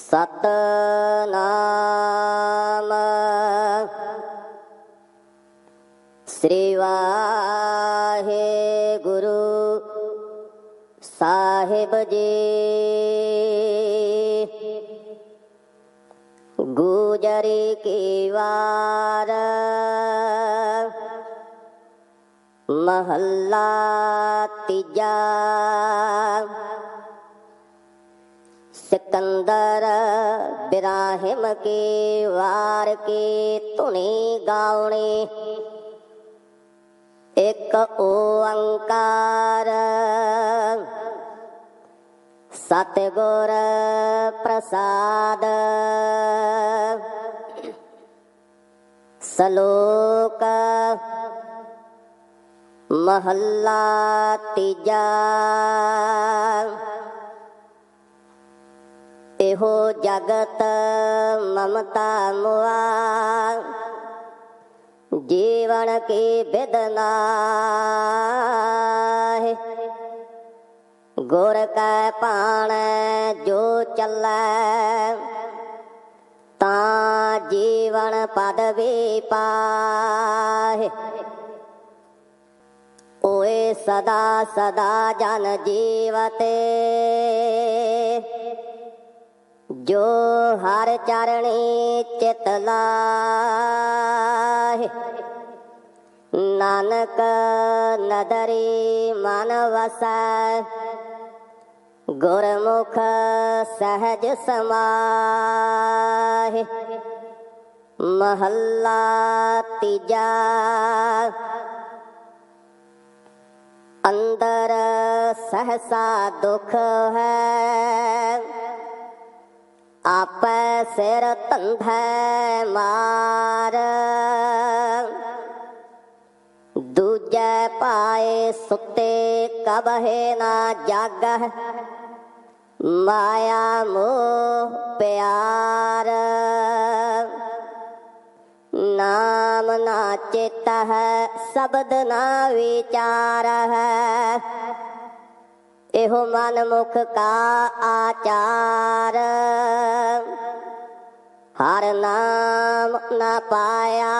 सतनाम श्रीवाहे गुरु साहेब जी। गुजरी की वार। महल्ला तिजा। सिकंदर बिराहिम के वार के धुनी गावणे। एक ओंकार सतगुर प्रसाद। सलोक महल्ला तीजा। इहो जगत ममता मुआ जीवन की बेदना है। गुर का पाण जो चल ता जीवन पदवी पाए। ओए सदा सदा जन जीवते। ਜੋ ਹਰ ਚਰਣੀ ਚਿਤ ਲਾਹੇ, ਨਾਨਕ ਨਦਰੀ ਮਨ ਵਸੈ, ਗੁਰਮੁਖ ਸਹਜ ਸਮਾਹੇ, ਮਹੱਲਾ ਤੀਜਾ, ਅੰਦਰ ਸਹਸਾ ਦੁਖ ਹੈ। ਸਿਰ ਧੰਧੈ ਮਾਰ। ਦੂਜੈ ਪਾਏ ਸੁੱਤੇ ਕਬਹਿ ਨਾ ਜਾਗਹਿ। ਮਾਇਆ ਮੋਹ ਪਿਆਰ। ਨਾਮ ਨਾ ਚਿਤ ਹੈ ਸ਼ਬਦ ਨਾ ਵਿਚਾਰ ਹੈ ਇਹੋ ਮਨ ਮੁਖ ਕਾ ਆਚਾਰ। ਹਰ ਨਾਮ ਨਾ ਪਾਇਆ,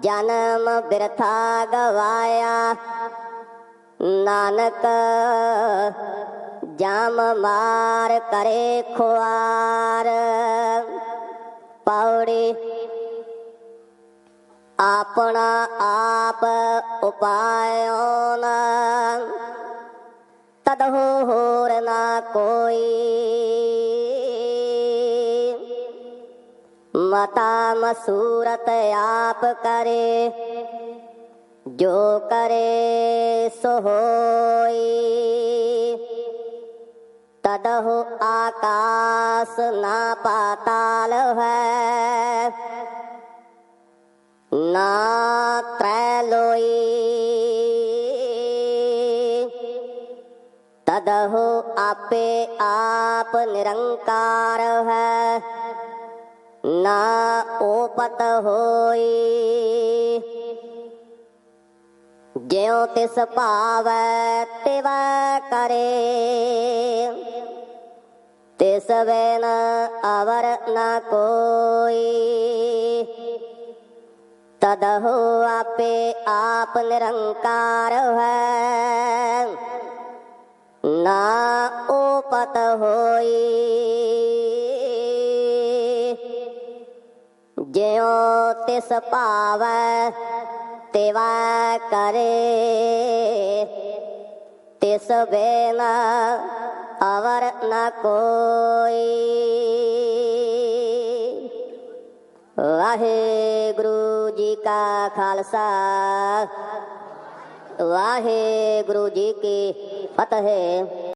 ਜਨਮ ਬਿਰਥਾ ਗਵਾਇਆ। ਨਾਨਕ ਜਾਮ ਮਾਰ ਕਰੇ ਖੁਆਰ, ਪੌੜੀ ਆਪਣਾ ਆਪ ਉਪਾਇਓ ਨਾ। ਤਦਹੁ ਹੋਰ ਨਾ ਕੋਈ मता मसूरत आप करे, जो करे सोहोई तदहु आकाश ना पाताल है, ना त्रैलोई तदहु आपे आप निरंकार है। ना ओपत होई। ज्यो तिस भाव तिव करे। तिस बिन अवर न कोई। तदहो आपे आप निरंकार है। ना ओपत होई। तिस पाव तिवा करे। तिस बेना अवर न कोई। वाहे गुरु जी का खालसा। वाहे गुरु जी की फतेह।